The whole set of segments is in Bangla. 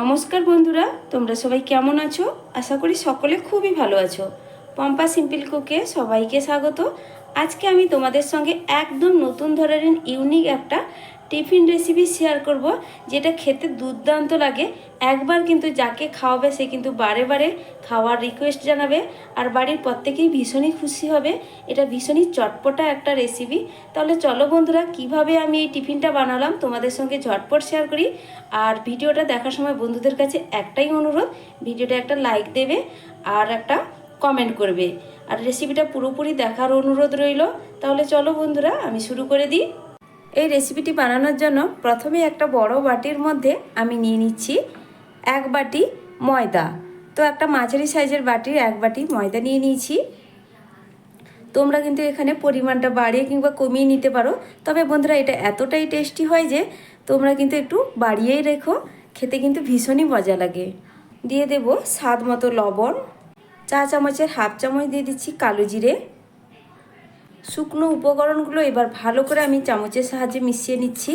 নমস্কার বন্ধুরা, তোমরা সবাই কেমন আছো? আশা করি সকলে খুবই ভালো আছো। পম্পা সিম্পল কুকে সবাইকে স্বাগত। আজকে আমি তোমাদের সঙ্গে একদম নতুন ধরনের, ইউনিক একটা টিফিন রেসিপি শেয়ার করব, যেটা খেতে দুর্দান্ত লাগে। একবার কিন্তু যাকে খাওয়াবে, সে কিন্তু বারে বারে খাওয়ার রিকোয়েস্ট জানাবে, আর বাড়ির প্রত্যেকেই ভীষণই খুশি হবে। এটা ভীষণই চটপটা একটা রেসিপি তাহলে চলো বন্ধুরা, কীভাবে আমি এই টিফিনটা বানালাম তোমাদের সঙ্গে ঝটপট শেয়ার করি। আর ভিডিওটা দেখার সময় বন্ধুদের কাছে একটাই অনুরোধ, ভিডিওটা একটা লাইক দেবে আর একটা কমেন্ট করবে। আর রেসিপিটা পুরোপুরি দেখার অনুরোধ রইল। তাহলে চলো বন্ধুরা, আমি শুরু করে দিই। এই রেসিপিটি বানানোর জন্য প্রথমে একটা বড় বাটির মধ্যে আমি নিয়ে নিচ্ছি এক বাটি ময়দা। তো একটা মাঝারি সাইজের বাটির এক বাটি ময়দা নিয়ে নিয়েছি। তোমরা কিন্তু এখানে পরিমাণটা বাড়িয়ে কিংবা কমিয়ে নিতে পারো। তবে বন্ধুরা, এটা এতটাই টেস্টি হয় যে তোমরা কিন্তু একটু বাড়িয়েই রেখো। খেতে কিন্তু ভীষণই মজা লাগে। দিয়ে দেব স্বাদ মতো লবণ। চা চামচের হাফ চামচ দিয়ে দিচ্ছি কালো জিরে। শুকনো উপকরণগুলো এবার ভালো করে আমি চামচের সাহায্যে মিশিয়ে নিচ্ছি।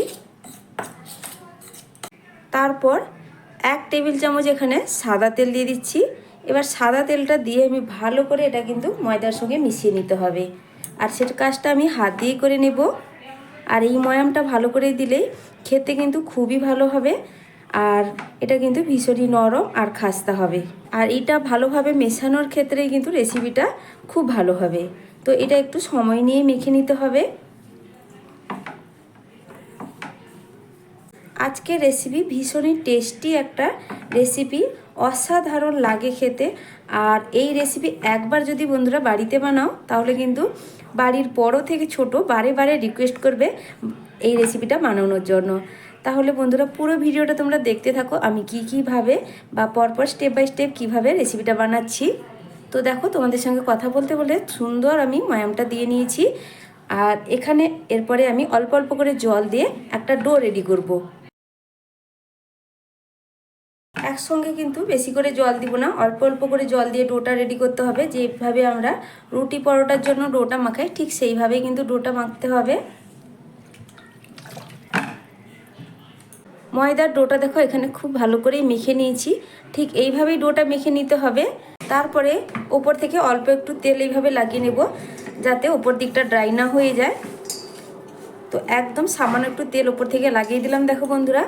তারপর এক টেবিল চামচ এখানে সাদা তেল দিয়ে দিচ্ছি। এবার সাদা তেলটা দিয়ে আমি ভালো করে এটা কিন্তু ময়দার সঙ্গে মিশিয়ে নিতে হবে। আর সেটা কাজটা আমি হাত দিয়ে করে নেব। আর এই ময়ামটা ভালো করে দিলেই খেতে কিন্তু খুবই ভালো হবে। আর এটা কিন্তু ভীষণই নরম আর খাস্তা হবে। আর এটা ভালোভাবে মেশানোর ক্ষেত্রে কিন্তু রেসিপিটা খুব ভালো হবে। তো এটা একটু সময় নিয়ে মেখে নিতে হবে। আজকের রেসিপি ভীষণই টেস্টি একটা রেসিপি অসাধারণ লাগে খেতে। আর এই রেসিপি একবার যদি বন্ধুরা বাড়িতে বানাও, তাহলে কিন্তু বাড়ির বড় থেকে ছোট বারে বারে রিকোয়েস্ট করবে এই রেসিপিটা বানানোর জন্য। তাহলে বন্ধুরা পুরো ভিডিওটা তোমরা দেখতে থাকো আমি কি কীভাবে বা পরপর স্টেপ বাই স্টেপ কীভাবে রেসিপিটা বানাচ্ছি। তো দেখো, তোমাদের সঙ্গে কথা বলতে বলে সুন্দর আমি ময়ামটা দিয়ে নিয়েছি। আর এখানে এরপরে আমি অল্প অল্প করে জল দিয়ে একটা ডো রেডি করব। একসঙ্গে কিন্তু বেশি করে জল দিব না, অল্প অল্প করে জল দিয়ে ডোটা রেডি করতে হবে। যেভাবে আমরা রুটি পরোটার জন্য ডোটা মাখাই, ঠিক সেইভাবেই কিন্তু ডোটা মাখতে হবে। ময়দার ডোটা দেখো, এখানে খুব ভালো করেই মেখে নিয়েছি। ঠিক এইভাবেই ডোটা মেখে নিতে হবে। তারপরে ওপর থেকে অল্প একটু তেল এইভাবে লাগিয়ে নেব, যাতে ওপর দিকটা ড্রাই না হয়ে যায়। তো একদম সামান্য একটু তেল ওপর থেকে লাগিয়ে দিলাম, দেখো বন্ধুরা।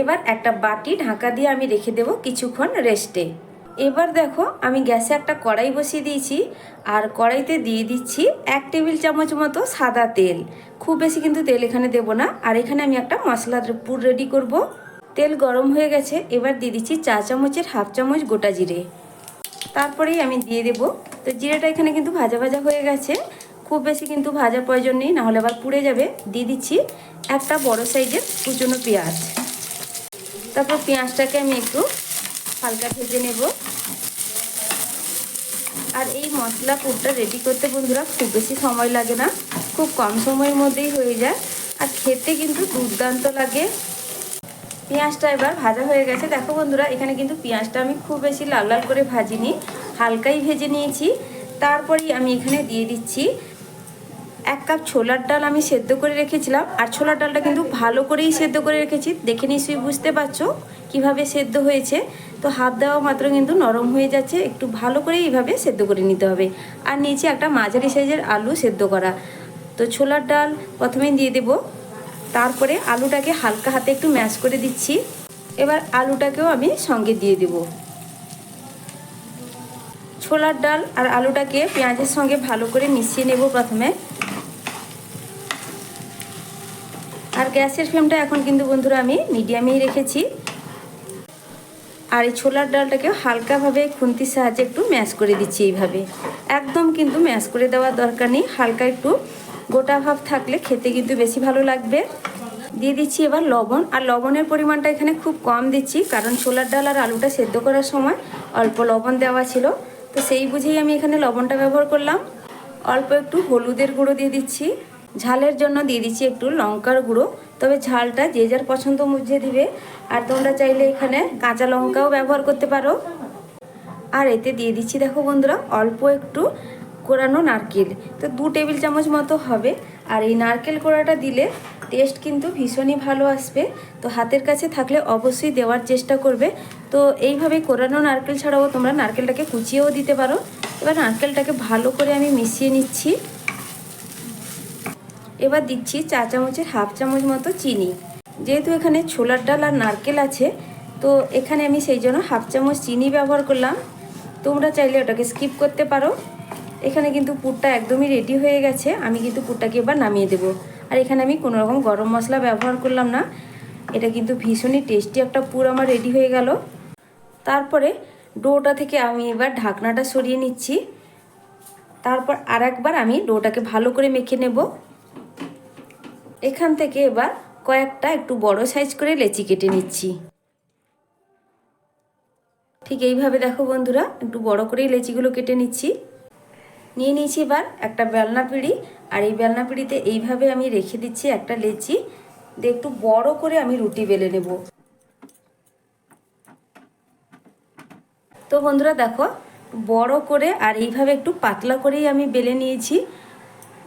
এবার একটা বাটি ঢাকা দিয়ে আমি রেখে দেব কিছুক্ষণ রেস্টে এবার দেখো, আমি গ্যাসে একটা কড়াই বসিয়ে দিয়েছি, আর কড়াইতে দিয়ে দিচ্ছি এক টেবিল চামচ মতো সাদা তেল। খুব বেশি কিন্তু তেল এখানে দেব না, আর এখানে আমি একটা মশলার পুর রেডি করব। তেল গরম হয়ে গেছে, এবার দিয়ে দিচ্ছি চা চামচের হাফ চামচ গোটা জিরে। তারপরেই আমি দিয়ে দেব। তো জিরেটা এখানে কিন্তু ভাজা ভাজা হয়ে গেছে। খুব বেশি কিন্তু ভাজার প্রয়োজন নেই, নাহলে আবার পুড়ে যাবে। দিয়ে দিচ্ছি একটা বড় সাইজের কুচনো পেঁয়াজ। তারপর পেঁয়াজটাকে আমি একটু হালকা ভেজে নেব। আর এই মশলা পুরটা রেডি করতে বন্ধুরা খুব বেশি সময় লাগে না। খুব কম সময়ের মধ্যেই হয়ে যায়। আর খেতে কিন্তু দুর্দান্ত লাগে। পেঁয়াজটা এবার ভাজা হয়ে গেছে। দেখো বন্ধুরা, এখানে কিন্তু পেঁয়াজটা আমি খুব বেশি লাল লাল করে ভাজিনি, হালকাই ভেজে নিয়েছি। তারপরেই আমি এখানে দিয়ে দিচ্ছি এক কাপ ছোলার ডাল আমি সেদ্ধ করে রেখেছিলাম। আর ছোলার ডালটা কিন্তু ভালো করেই সেদ্ধ করে রেখেছি। দেখে নিশ্চয়ই বুঝতে পারছ কীভাবে সেদ্ধ হয়েছে। তো হাত দেওয়া মাত্র কিন্তু নরম হয়ে যাচ্ছে। একটু ভালো করে এইভাবে সেদ্ধ করে নিতে হবে। আর নিচে একটা মাঝারি সাইজের আলু সেদ্ধ করা। তো ছোলার ডাল প্রথমেই দিয়ে দেব। তারপরে আলুটাকে হালকা হাতে একটু ম্যাশ করে দিচ্ছি। এবার আলুটাকেও আমি সঙ্গে দিয়ে দেব। ছোলার ডাল আর আলুটাকে পেঁয়াজের সঙ্গে ভালো করে মিশিয়ে নেব প্রথমে। আর গ্যাসের ফ্লেমটা এখন কিন্তু বন্ধুরা আমি মিডিয়ামেই রেখেছি। আর এই ছোলার ডালটাকে হালকাভাবে খুন্তির সাহায্যে একটু ম্যাশ করে দিচ্ছি এইভাবে। একদম কিন্তু ম্যাশ করে দেওয়ার দরকার নেই, হালকা একটু গোটা ভাব থাকলে খেতে কিন্তু বেশি ভালো লাগবে। দিয়ে দিচ্ছি এবার লবণ। আর লবণের পরিমাণটা এখানে খুব কম দিচ্ছি, কারণ ছোলার ডাল আর আলুটা সেদ্ধ করার সময় অল্প লবণ দেওয়া ছিল। তো সেই বুঝেই আমি এখানে লবণটা ব্যবহার করলাম। অল্প একটু হলুদের গুঁড়ো দিয়ে দিচ্ছি। ঝালের জন্য দিয়ে দিচ্ছি একটু লঙ্কার গুঁড়ো। তবে ঝালটা যে যার পছন্দ বুঝে দিবে। আর তোমরা চাইলে এখানে কাঁচা লঙ্কাও ব্যবহার করতে পারো। আর এতে দিয়ে দিচ্ছি দেখো বন্ধুরা, অল্প একটু কোরানো নারকেল। তো দু টেবিল চামচ মতো হবে। আর এই নারকেল কোড়াটা দিলে টেস্ট কিন্তু ভীষণই ভালো আসবে। তো হাতের কাছে থাকলে অবশ্যই দেওয়ার চেষ্টা করবে। তো এইভাবে কোরানো নারকেল ছাড়াও তোমরা নারকেলটাকে কুচিয়েও দিতে পারো। এবার নারকেলটাকে ভালো করে আমি মিশিয়ে নিচ্ছি। এবার দিচ্ছি চা চামচের হাফ চামচ মতো চিনি। যেহেতু এখানে ছোলার ডাল আর নারকেল আছে, তো এখানে আমি সেই জন্য হাফ চামচ চিনি ব্যবহার করলাম। তোমরা চাইলে ওটাকে স্কিপ করতে পারো। এখানে কিন্তু পুরটা একদমই রেডি হয়ে গেছে। আমি কিন্তু পুরটাকে এবার নামিয়ে দেবো। আর এখানে আমি কোনো রকম গরম মশলা ব্যবহার করলাম না। এটা কিন্তু ভীষণই টেস্টি একটা পুর আমার রেডি হয়ে গেল। তারপরে ডোটা থেকে আমি এবার ঢাকনাটা সরিয়ে নিচ্ছি। তারপর আর একবার আমি ডোটাকে ভালো করে মেখে নেব। এখান থেকে এবার কয়েকটা একটু বড় সাইজ করে লেচি কেটে নিচ্ছি। ঠিক এইভাবে দেখো বন্ধুরা, একটু বড় করেই লেচিগুলো কেটে নিচ্ছি। নিয়ে নিয়েছি এবার একটা বেলনা পিঁড়ি। আর এই বেলনা পিঁড়িতে এইভাবে আমি রেখে দিচ্ছি একটা লেচি। দিয়ে একটু বড় করে আমি রুটি বেলে নেব। তো বন্ধুরা দেখো, বড় করে আর এইভাবে একটু পাতলা করেই আমি বেলে নিয়েছি।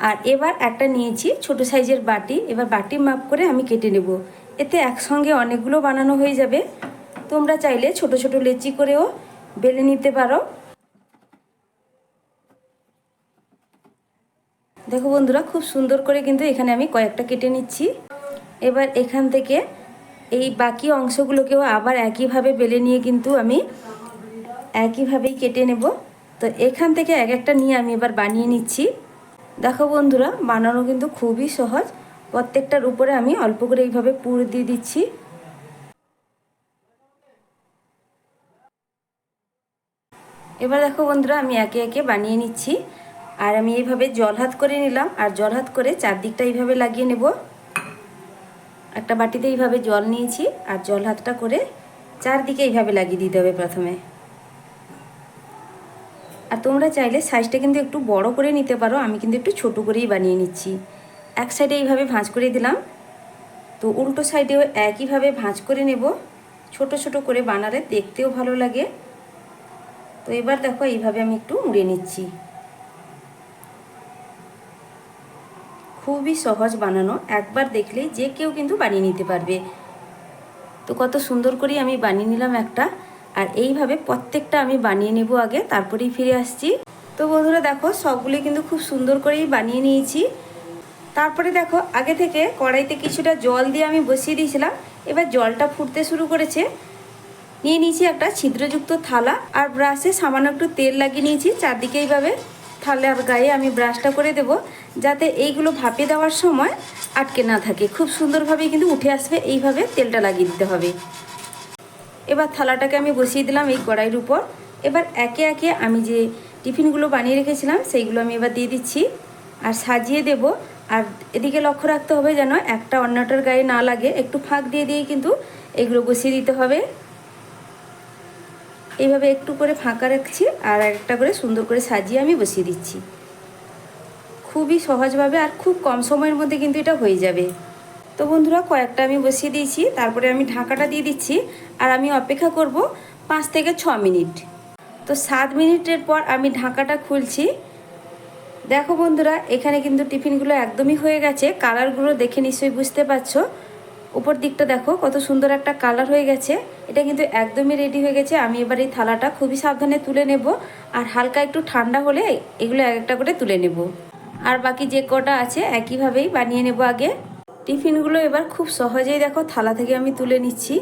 আর এবার একটা নিয়েছি ছোট সাইজের বাটি। এবার বাটি মাপ করে আমি কেটে নেব। এতে একসঙ্গে অনেকগুলো বানানো হয়ে যাবে। তোমরা চাইলে ছোট ছোট লেচি করেও বেলে নিতে পারো। দেখো বন্ধুরা, খুব সুন্দর করে কিন্তু এখানে আমি কয়েকটা কেটে নিচ্ছি। এবার এখান থেকে এই বাকি অংশগুলোকেও আবার একইভাবে বেলে নিয়ে কিন্তু আমি একইভাবেই কেটে নেব। তো এখান থেকে এক একটা নিয়ে আমি এবার বানিয়ে নিচ্ছি। দেখো বন্ধুরা, বানানো কিন্তু খুবই সহজ। প্রত্যেকটার উপরে আমি অল্প করে এইভাবে পুর দিয়ে দিচ্ছি। এবার দেখো বন্ধুরা, আমি একে একে বানিয়ে নিচ্ছি। আর আমি এইভাবে জল হাত করে নিলাম, আর জল হাত করে চারদিকটা এইভাবে লাগিয়ে নেব। একটা বাটিতে এইভাবে জল নিয়েছি, আর জল হাতটা করে চারদিকে এইভাবে লাগিয়ে দিতে হবে প্রথমে। আর তোমরা চাইলে সাইজটা কিন্তু একটু বড় করে নিতে পারো, আমি কিন্তু একটু ছোট করেই বানিয়ে নিচ্ছি। এক সাইডে এইভাবে ভাঁজ করে দিলাম। তো উল্টো সাইডেও একইভাবে ভাঁজ করে নেব। ছোট ছোট করে বানালে দেখতেও ভালো লাগে। তো এবার দেখো এইভাবে আমি একটু মুড়ে নিচ্ছি। খুবই সহজ বানানো, একবার দেখলেই যে কেউ কিন্তু বানিয়ে নিতে পারবে। তো কত সুন্দর করেই আমি বানিয়ে নিলাম একটা, আর এইভাবে প্রত্যেকটা আমি বানিয়ে নেব আগে, তারপরেই ফিরে আসছি। তো বন্ধুরা দেখো সবগুলি কিন্তু খুব সুন্দর করেই বানিয়ে নিয়েছি। তারপরে দেখো, আগে থেকে কড়াইতে কিছুটা জল দিয়ে আমি বসিয়ে দিয়েছিলাম, এবার জলটা ফুটতে শুরু করেছে। নিয়ে নিয়েছি একটা ছিদ্রযুক্ত থালা, আর ব্রাশে সামান্য একটু তেল লাগিয়ে নিয়েছি, চারদিকে এইভাবে। থালার গায়ে আমি ব্রাশটা করে দেব, যাতে এইগুলো ভাপে দেওয়ার সময় আটকে না থাকে। খুব সুন্দরভাবে কিন্তু উঠে আসবে, এইভাবে তেলটা লাগিয়ে দিতে হবে। এবার থালাটাকে আমি বসিয়ে দিলাম এই কড়াইয়ের উপর। এবার একে একে আমি যে টিফিনগুলো বানিয়ে রেখেছিলাম, সেইগুলো আমি এবার দিয়ে দিচ্ছি। আর সাজিয়ে দেব, আর এদিকে লক্ষ্য রাখতে হবে যেন একটা অন্যটার গায়ে না লাগে। একটু ফাঁক দিয়ে দিয়ে কিন্তু এগুলো বসিয়ে দিতে হবে। এইভাবে একটু করে ফাঁকা রাখছি আর একটা করে সুন্দর করে সাজিয়ে আমি বসিয়ে দিচ্ছি। খুবই সহজভাবে আর খুব কম সময়ের মধ্যে কিন্তু এটা হয়ে যাবে। তো বন্ধুরা, কয়েকটা আমি বসিয়ে দিয়েছি, তারপরে আমি ঢাকাটা দিয়ে দিচ্ছি আর আমি অপেক্ষা করব পাঁচ থেকে ছ মিনিট। তো সাত মিনিটের পর আমি ঢাকাটা খুলছি। দেখো বন্ধুরা, এখানে কিন্তু টিফিনগুলো একদমই হয়ে গেছে। কালারগুলো দেখে নিশ্চয়ই বুঝতে পারছ। উপর দিকটা দেখো, কত সুন্দর একটা কালার হয়ে গেছে। এটা কিন্তু একদমই রেডি হয়ে গেছে। আমি এবার এই থালাটা খুবই সাবধানে তুলে নেব। আর হালকা একটু ঠান্ডা হলে এগুলো এক একটা করে তুলে নেব। আর বাকি যে কটা আছে, একইভাবেই বানিয়ে নেব আগে। টিফিনগুলো এবার খুব সহজেই দেখো, থালা থেকে আমি তুলে নিচ্ছি।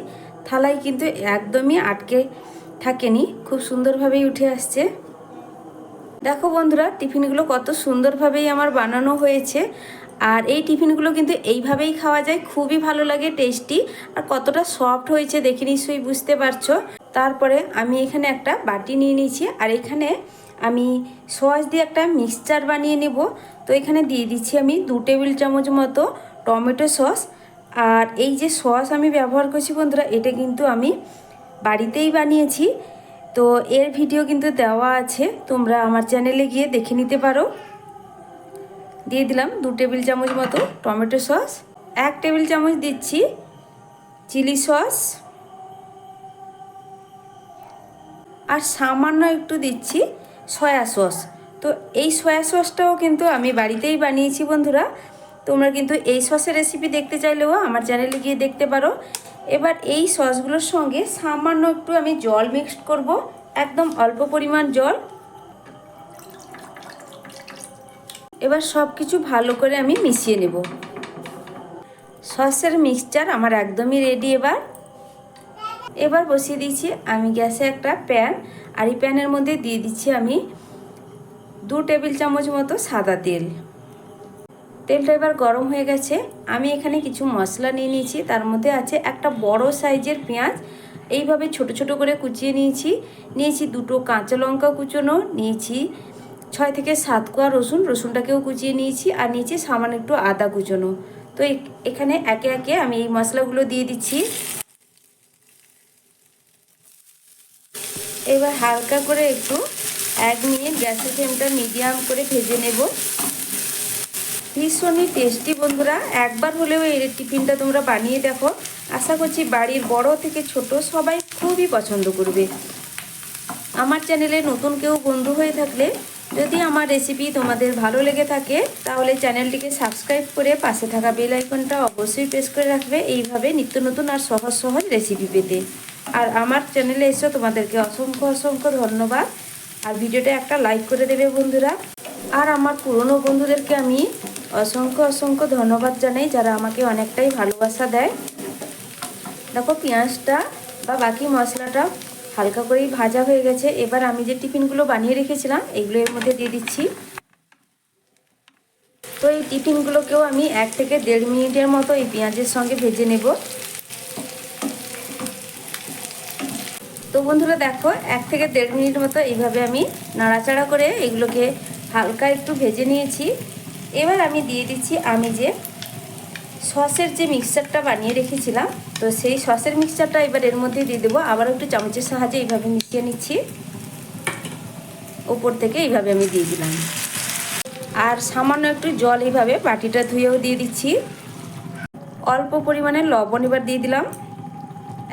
থালায় কিন্তু একদমই আটকে থাকেনি, খুব সুন্দরভাবেই উঠে আসছে। দেখো বন্ধুরা, টিফিনগুলো কত সুন্দরভাবেই আমার বানানো হয়েছে। আর এই টিফিনগুলো কিন্তু এইভাবেই খাওয়া যায়, খুবই ভালো লাগে, টেস্টি। আর কতটা সফট হয়েছে দেখে নিশ্চয়ই বুঝতে পারছ। তারপরে আমি এখানে একটা বাটি নিয়ে নিয়েছি, আর এখানে আমি সস দিয়ে একটা মিক্সচার বানিয়ে নেব। তো এখানে দিয়ে দিচ্ছি আমি দু টেবিল চামচ মতো টমেটো সস। আর এই যে সস আমি ব্যবহার করছি বন্ধুরা, এটা কিন্তু আমি বাড়িতেই বানিয়েছি। তো এর ভিডিও কিন্তু দেওয়া আছে, তোমরা আমার চ্যানেলে গিয়ে দেখে নিতে পারো। দিয়ে দিলাম দু টেবিল চামচ মতো টমেটো সস, এক টেবিল চামচ দিচ্ছি চিলি সস, আর সামান্য একটু দিচ্ছি সয়া সস। তো এই সয়া সসটাও কিন্তু আমি বাড়িতেই বানিয়েছি বন্ধুরা, তোমরা কিন্তু এই সসের রেসিপি দেখতে চাইলেও আমার চ্যানেলে গিয়ে দেখতে পারো। এবার এই সসগুলোর সঙ্গে সামান্য একটু আমি জল মিক্সড করব, একদম অল্প পরিমাণ জল। এবার সব কিছু ভালো করে আমি মিশিয়ে নেব। সসের মিক্সচার আমার একদমই রেডি এবার। এবার বসিয়ে দিচ্ছি আমি গ্যাসে একটা প্যান, আর এই প্যানের মধ্যে দিয়ে দিচ্ছি আমি দু টেবিল চামচ মতো সাদা তেল। তেলটা এবার গরম হয়ে গেছে। আমি এখানে কিছু মশলা নিয়ে নিয়েছি। তার মধ্যে আছে একটা বড় সাইজের পেঁয়াজ। এইভাবে ছোট ছোট করে কুচিয়ে নিয়েছি। নিয়েছি দুটো কাঁচা লঙ্কা কুচোনো, নিয়েছি ছয় থেকে সাত কোয়া রসুন। রসুনটাকেও কুচিয়ে নিয়েছি আর নিয়েছি সামান্য একটু আদা কুচোনো। তো এখানে একে একে আমি এই মশলাগুলো দিয়ে দিচ্ছি। এবার হালকা করে একটু এক মিনিট গ্যাসের ফ্লেমটা মিডিয়াম করে ভেজে নেব। ভীষণই টেস্টি বন্ধুরা, একবার হলেও এই টিফিনটা তোমরা বানিয়ে দেখো। আশা করছি বাড়ির বড় থেকে ছোট সবাই খুবই পছন্দ করবে। আমার চ্যানেলে নতুন কেউ বন্ধু হয়ে থাকলে যদি আমার রেসিপি তোমাদের ভালো লেগে থাকে, তাহলে চ্যানেলটিকে সাবস্ক্রাইব করে পাশে থাকা বেল আইকনটা অবশ্যই প্রেস করে রাখবে। এইভাবে নিত্য নতুন আর সহজ সহজ রেসিপি পেতে। আর আমার চ্যানেলে এসে, তোমাদেরকে অসংখ্য অসংখ্য ধন্যবাদ। আর ভিডিওটা একটা লাইক করে দেবে বন্ধুরা। আর আমার পুরনো বন্ধুদেরকে আমি অসংখ্য অসংখ্য ধন্যবাদ জানাই যারা আমাকে অনেকটাই ভালোবাসা দেয়। দেখো পেঁয়াজটা বা বাকি মশলাটা হালকা করেই ভাজা হয়ে গেছে। এবার আমি যে টিফিনগুলো বানিয়ে রেখেছিলাম, এগুলো এর মধ্যে দিয়ে দিচ্ছি। তো এই টিফিনগুলোকেও আমি এক থেকে দেড় মিনিটের মতো এই পেঁয়াজের সঙ্গে ভেজে নেব। তো বন্ধুরা দেখো, এক থেকে দেড় মিনিট মতো এইভাবে আমি নাড়াচাড়া করে এগুলোকে হালকা একটু ভেজে নিয়েছি। এবার আমি দিয়ে দিচ্ছি, আমি যে সসের যে মিক্সচারটা বানিয়ে রেখেছিলাম, তো সেই সসের মিক্সচারটা এবার এর মধ্যে দিয়ে দেবো। আবার একটু চামচের সাহায্যে এইভাবে মিশিয়ে নিচ্ছি। ওপর থেকে এইভাবে আমি দিয়ে দিলাম। আর সামান্য একটু জল এইভাবে বাটিটা ধুয়েও দিয়ে দিচ্ছি। অল্প পরিমাণে লবণ এবার দিয়ে দিলাম।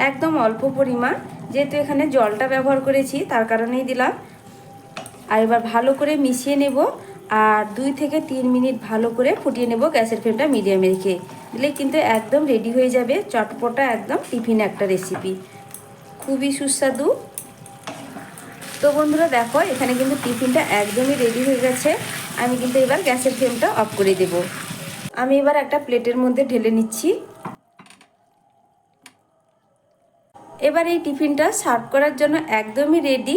একদম অল্প পরিমাণ, যেহেতু এখানে জলটা ব্যবহার করেছি, তার কারণেই দিলাম। আর এবার ভালো করে মিশিয়ে নেব। আর দুই থেকে তিন মিনিট ভালো করে ফুটিয়ে নেব গ্যাসের ফ্লেমটা মিডিয়ামে রেখে। দিলে কিন্তু একদম রেডি হয়ে যাবে চটপটা একদম টিফিন একটা রেসিপি খুবই সুস্বাদু। তো বন্ধুরা দেখো, এখানে কিন্তু টিফিনটা একদমই রেডি হয়ে গেছে। আমি কিন্তু এবার গ্যাসের ফ্লেমটা অফ করে দেব। আমি এবার একটা প্লেটের মধ্যে ঢেলে নিচ্ছি। এবার এই টিফিনটা সার্ভ করার জন্য একদমই রেডি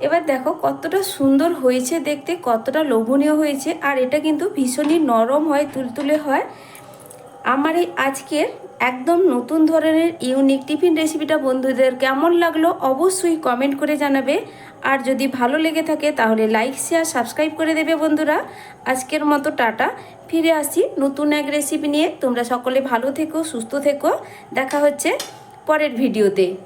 এবার দেখো কতটা সুন্দর হয়েছে দেখতে, কতটা লোভনীয় হয়েছে, আর এটা কিন্তু ভীষণই নরম হয়, তুলতুলে হয়। আমার এই আজকের একদম নতুন ধরনের ইউনিক টিফিন রেসিপিটা বন্ধুদের কেমন লাগল অবশ্যই কমেন্ট করে জানাবে। আর যদি ভালো লেগে থাকে তাহলে লাইক, শেয়ার, সাবস্ক্রাইব করে দেবে বন্ধুরা। আজকের মতো টাটা, ফিরে আসি নতুন এক রেসিপি নিয়ে। তোমরা সকলে ভালো থেকো, সুস্থ থেকো। দেখা হচ্ছে পরের ভিডিওতে।